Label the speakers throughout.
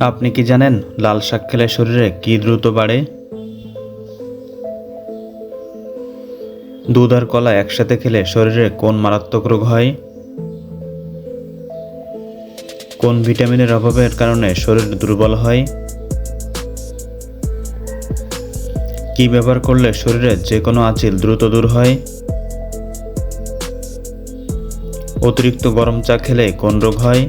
Speaker 1: আপনি কি জানেন লাল শাক খেলে শরীরে কি দ্রুত বাড়ে? দুধ আর কলা একসাথে খেলে শরীরে কোন মারাত্মক রোগ হয়? কোন ভিটামিনের অভাবের কারণে শরীর দুর্বল হয়? কি ব্যবহার করলে শরীরে যে কোনো আঁচিল দ্রুত দূর হয়? অতিরিক্ত গরম চা খেলে কোন রোগ হয়?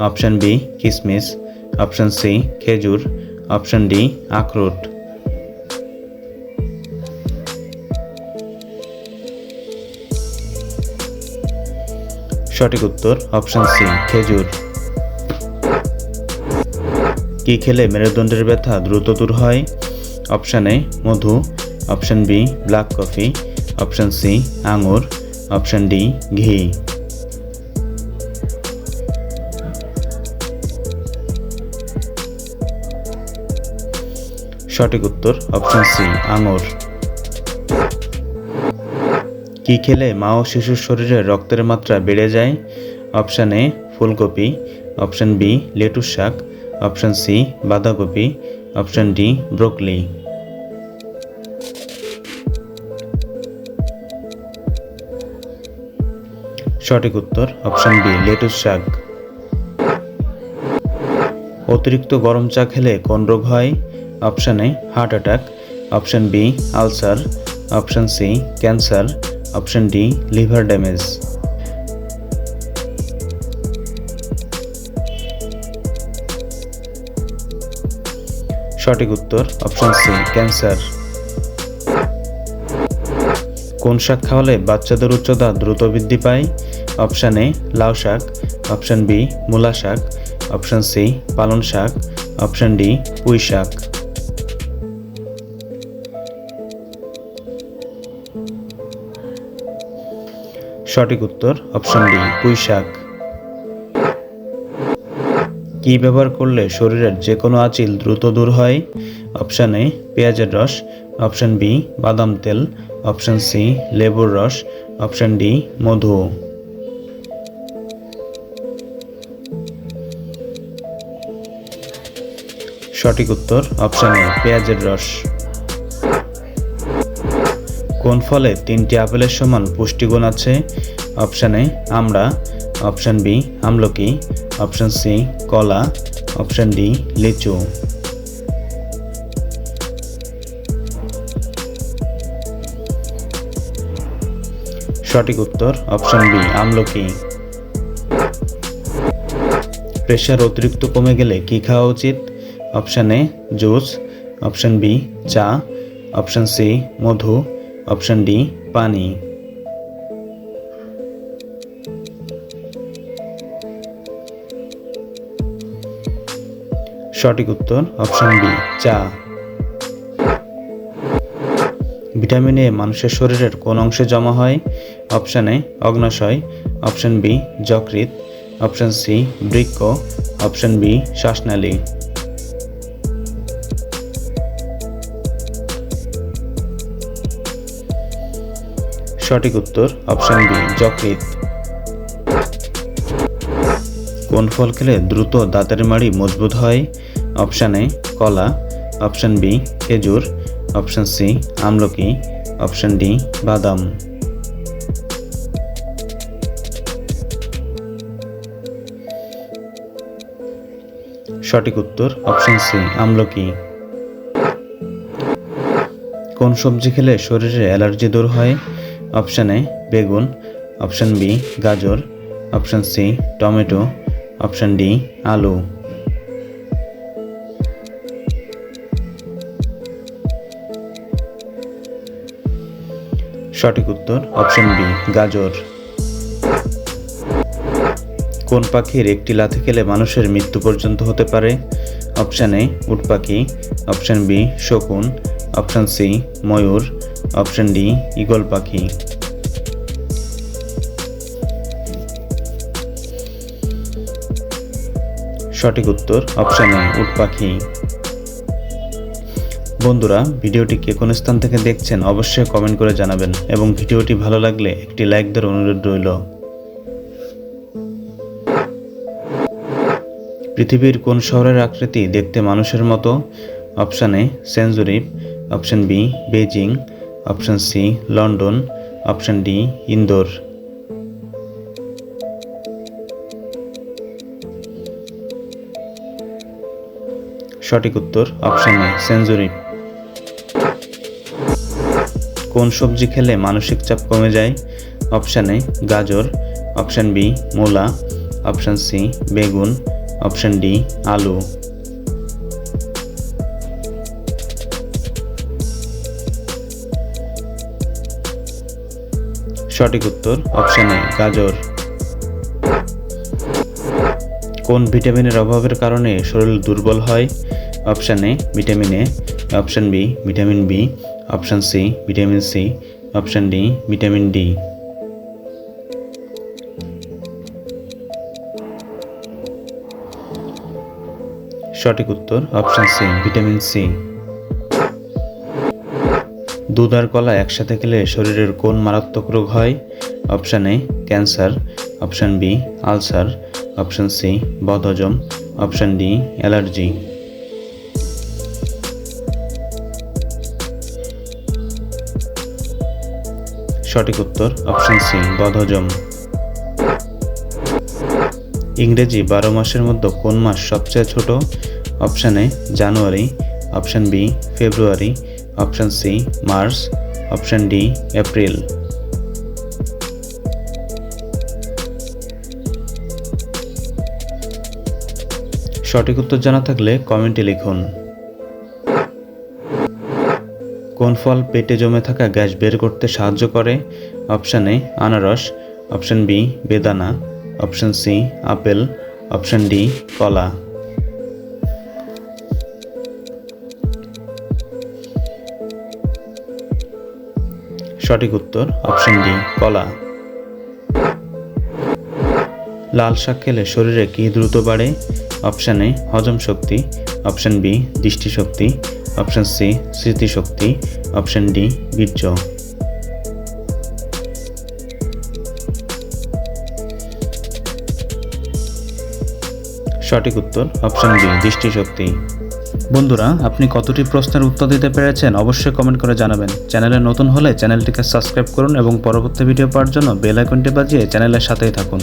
Speaker 1: অপশান বি কিশমিশ অপশান সি, খেজুর। অপশান ডি, আখরোট। সঠিক উত্তর, অপশান সি, খেজুর। কি খেলে মেরুদণ্ডের ব্যথা দ্রুত দূর হয়? Option A, Madhu. Option B, black coffee. Option C, আঙুর। অপশান ডি, ঘি। সঠিক উত্তর অপশন সি আঙুর। কি খেলে মা ও শিশুর শরীরে রক্তের মাত্রা বেড়ে যায়? অপশান এ ফুলকপি। অপশান বি লেটুস শাক। অপশান সি বাঁধাকপি। Option D broccoli. সঠিক উত্তর অপশান বি লেটুস শাক। অতিরিক্ত গরম চা খেলে কোন রোগ হয়? Option A heart attack option B ulcer option C cancer option D liver damage সঠিক উত্তর, অপশান সি ক্যান্সার কোন শাক খাওয়ালে বাচ্চাদের উচ্চতা দ্রুত বৃদ্ধি পায়? অপশান এ, লাউ শাক, অপশান বি, মূলা শাক, অপশান সি পালন শাক, অপশান ডি, পুঁই শাক। সঠিক উত্তর অপশান ডি পুঁই শাক কি ব্যবহার করলে শরীরের যে কোনো আঁচিল দ্রুত দূর হয়? অপশান এ পেঁয়াজের রস। অপশান বি বাদাম তেল। অপশান সি লেবুর রস। অপশান ডি মধু। সঠিক উত্তর অপশান এ পেঁয়াজের রস। কোন ফলে তিনটি আপেলের সমান পুষ্টিগুণ আছে? অপশান এ আমড়া অপশান বি, আমলকি। অপশান সি, কলা। অপশান ডি, লিচু। সঠিক উত্তর, অপশান বি, আমলকি। প্রেশার অতিরিক্ত কমে গেলে কি খাওয়া উচিত? Option A, juice. Option B, চা। অপশান সি, মধু। অপশান ডি পানি সঠিক উত্তর অপশান বি চা। ভিটামিন এ মানুষের শরীরের কোন অংশে জমা হয়? অপশান এ অগ্নাশয়। অপশান বি যকৃত অপশান সি বৃক্ক। অপশান বি শ্বাসনালী। সঠিক উত্তর অপশান বি, যকৃৎ। কোন ফল খেলে দ্রুত দাঁতের মাড়ি মজবুত হয়? অপশান এ, কলা। অপশান বি, খেজুর। অপশান সি, আমলকি। অপশান ডি, বাদাম। সঠিক উত্তর অপশান সি, আমলকি। কোন সবজি খেলে শরীরে অ্যালার্জি দূর হয়? অপশান এ বেগুন, অপশান বি গাজর, option C tomato, option D আলু। সঠিক উত্তর অপশন বি, গাজর। কোন পাখির একটি লাথি খেলে মানুষের মৃত্যু পর্যন্ত হতে পারে? অপশান এ উট পাখি, অপশান বি শকুন, অপশান সি ময়ূর অপশান ডি ঈগল পাখি সঠিক উত্তর অপশান এ উট পাখি। বন্ধুরা, ভিডিওটি কে কোন স্থান থেকে দেখছেন অবশ্যই কমেন্ট করে জানাবেন এবং ভিডিওটি ভালো লাগলে একটি লাইক দেওয়ার অনুরোধ রইল। পৃথিবীর কোন শহরের আকৃতি দেখতে মানুষের মতো? Option A সেঞ্জুরিপ option B Beijing option C, London. Option D, Indore. সঠিক উত্তর, অপশান এ সেঞ্জুরি কোন সবজি খেলে মানসিক চাপ কমে যায়? অপশান এ, গাজর। অপশান বি, মূলা। অপশান সি, বেগুন। অপশান ডি, আলু। সঠিক উত্তর অপশান এ গাজর। কোন ভিটামিনের অভাবের কারণে শরীর দুর্বল হয়? Option A vitamin A option B vitamin B option C vitamin C option D vitamin D সঠিক উত্তর অপশান সি ভিটামিন সি দুধ আর কলা একসাথে খেলে শরীরের কোন মারাত্মক রোগ হয়? Option A, cancer. Option B, ulcer. Option C, বদহজম। Option D, allergy. সঠিক উত্তর, অপশান সি, বদহজম। ইংরেজি, বারো মাসের মধ্যে কোন মাস সবচেয়ে ছোট? Option A, January. Option B, February. Option C, March, option D, April. সঠিক উত্তর জানা থাকলে কমেন্টে লিখুন। কোন ফল পেটে জমে থাকা গ্যাস বের করতে সাহায্য করে? অপশান এ, আনারস, অপশান বি, বেদানা, option C, apple, option D, কলা। সঠিক উত্তর অপশন ডি কলা। লাল শাক খেলে শরীরে কি দ্রুত বাড়ে? অপশান এ হজম শক্তি। অপশান বি দৃষ্টিশক্তি। অপশান সি স্মৃতিশক্তি। অপশান ডি বীর্য। সঠিক উত্তর অপশান বি দৃষ্টিশক্তি। বন্ধুরা, আপনি কতটি প্রশ্নের উত্তর দিতে পেরেছেন অবশ্যই কমেন্ট করে জানাবেন। চ্যানেলে নতুন হলে চ্যানেলটিকে সাবস্ক্রাইব করুন এবং পরবর্তী ভিডিও পাওয়ার জন্য বেল আইকনটি বাজিয়ে চ্যানেলের সাথেই থাকুন।